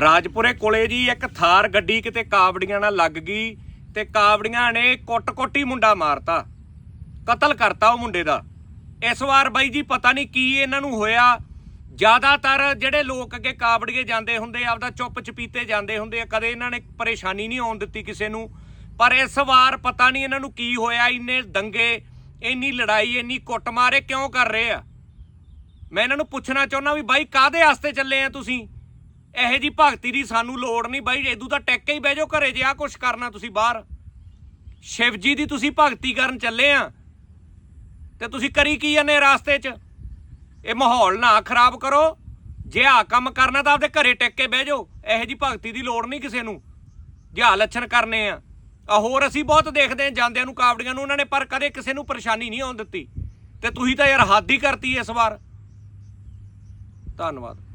ਰਾਜਪੁਰੇ ਕੋਲੇ ਜੀ ਇੱਕ ਥਾਰ ਗੱਡੀ ਕਿਤੇ ਕਾਵੜੀਆਂ ਨਾਲ ਲੱਗ ਗਈ ਤੇ ਕਾਵੜੀਆਂ ਨੇ ਕੁੱਟ-ਕੁੱਟ ਹੀ ਮੁੰਡਾ ਮਾਰਤਾ। ਕਤਲ ਕਰਤਾ ਉਹ ਮੁੰਡੇ ਦਾ। ਇਸ ਵਾਰ ਬਾਈ ਜੀ ਪਤਾ ਨਹੀਂ ਕੀ ਇਹਨਾਂ ਨੂੰ ਹੋਇਆ। ਜ਼ਿਆਦਾਤਰ ਜਿਹੜੇ ਲੋਕ ਅੱਗੇ ਕਾਵੜੀਏ ਜਾਂਦੇ ਹੁੰਦੇ, ਆਪਦਾ ਚੁੱਪ ਚਪੀਤੇ ਜਾਂਦੇ ਹੁੰਦੇ ਆ, ਕਦੇ ਇਹਨਾਂ ਨੇ ਪਰੇਸ਼ਾਨੀ ਨਹੀਂ ਆਉਣ ਦਿੱਤੀ ਕਿਸੇ ਨੂੰ। ਪਰ ਇਸ ਵਾਰ ਪਤਾ ਨਹੀਂ ਇਹਨਾਂ ਨੂੰ ਕੀ ਹੋਇਆ, ਇੰਨੇ ਦੰਗੇ, ਇੰਨੀ ਲੜਾਈ, ਇੰਨੀ ਕੁੱਟ ਮਾਰੇ ਕਿਉਂ ਕਰ ਰਹੇ ਆ? ਮੈਂ ਇਹਨਾਂ ਨੂੰ ਪੁੱਛਣਾ ਚਾਹੁੰਦਾ ਵੀ ਬਾਈ ਕਾਦੇ ਵਾਸਤੇ ਚੱਲੇ ਆ ਤੁਸੀਂ? ਇਹੋ ਜੀ ਭਗਤੀ ਦੀ ਸਾਨੂੰ ਲੋੜ ਨਹੀਂ ਬਾਈ ਇਦੂ ਤਾਂ ਟੈਕ ਹੀ ਬਹਿ ਜਾਓ ਘਰੇ ਜੇ ਆ ਕੁਛ ਕਰਨਾ ਤੁਸੀਂ ਬਾਹਰ। ਸ਼ਿਵ ਜੀ ਦੀ ਤੁਸੀਂ ਭਗਤੀ ਕਰਨ ਚੱਲੇ ਆ। ਤੇ ਤੁਸੀਂ ਕਰੀ ਕੀ ਜਾਂਦੇ ਰਾਸਤੇ 'ਚ? ਇਹ ਮਾਹੌਲ ਨਾ ਖਰਾਬ ਕਰੋ। ਜੇ ਆ ਕੰਮ ਕਰਨਾ ਤਾਂ ਆਪਦੇ ਘਰੇ ਟਿਕ ਕੇ ਬਹਿ ਜਾਓ। ਇਹੋ ਜੀ ਭਗਤੀ ਦੀ ਲੋੜ ਨਹੀਂ ਕਿਸੇ ਨੂੰ। ਜੇ ਆਹ ਲੱਛਣ ਕਰਨੇ ਆ। ਆ ਹੋਰ ਅਸੀਂ ਬਹੁਤ ਦੇਖਦੇ ਆ, ਜਾਂਦਿਆਂ ਨੂੰ ਕਾਵੜੀਆਂ ਨੂੰ, ਉਹਨਾਂ ਨੇ ਪਰ ਕਦੇ ਕਿਸੇ ਨੂੰ ਪਰੇਸ਼ਾਨੀ ਨਹੀਂ ਆਉਣ ਦਿੱਤੀ। ਤੇ ਤੁਸੀਂ ਤਾਂ ਯਾਰ ਹੱਦ ਹੀ ਕਰਤੀ ਇਸ ਵਾਰ। ਧੰਨਵਾਦ।